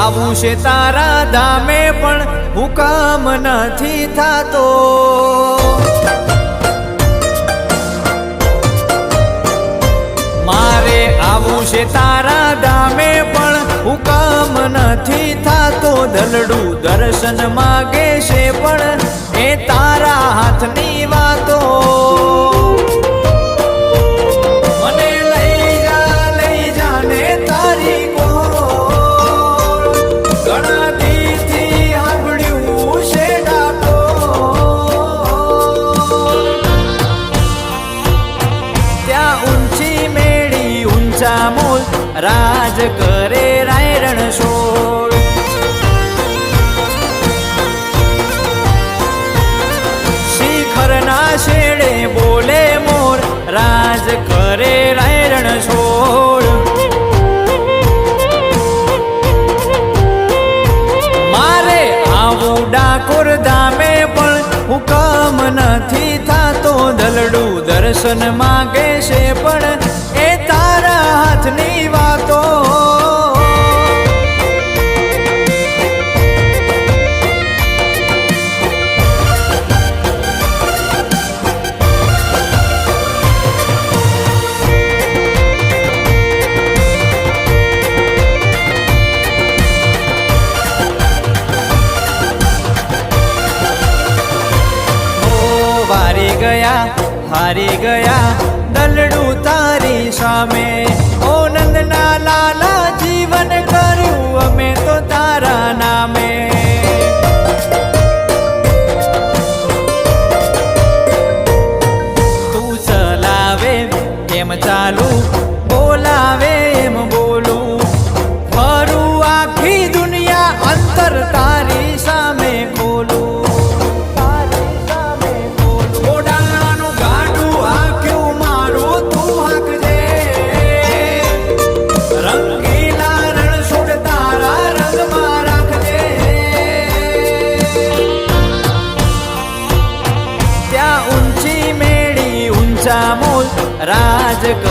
આવું છે તારા ધામે પણ હુકમ નથી થતો. મારે આવું છે તારા ધામે પણ હુકમ નથી થતો. દલડું દર્શન માગે દર્શન માગે છે પણ એ તારા હાથની વાતો. ગયા હારી ગયા દલડું તારી સામે ઓ નંદના લાલા મોલ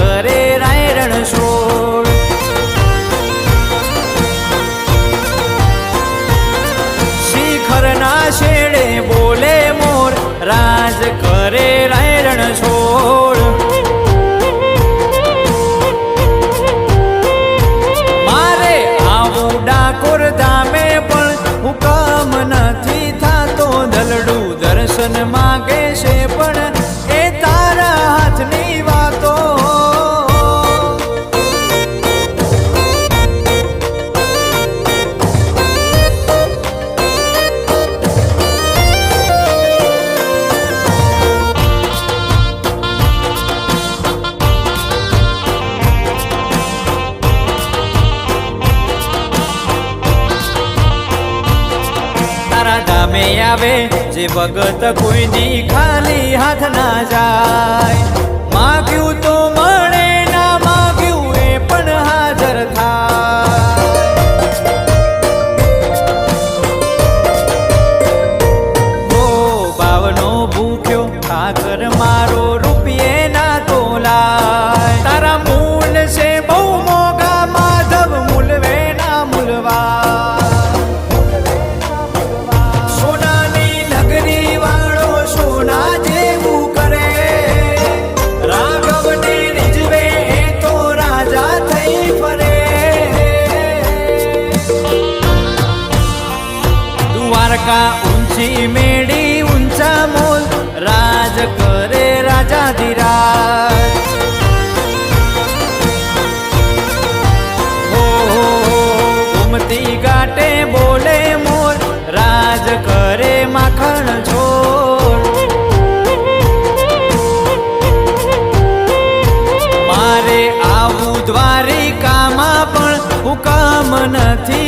ધામે આવે, જે ભગત કોઈની ખાલી હાથ ના જાય. માગ્યું તો મળે ના માગ્યું એ પણ હાજર થાય. દ્વારકા ઊંચી મેળી ઊંચા મોલ રાજ કરે રાજાધિરાજ હો ગોમતી ગાટે બોલે મોર રાજ કરે માખણ છોડ મારે આવું દ્વારિકામાં પણ હુકમ નથી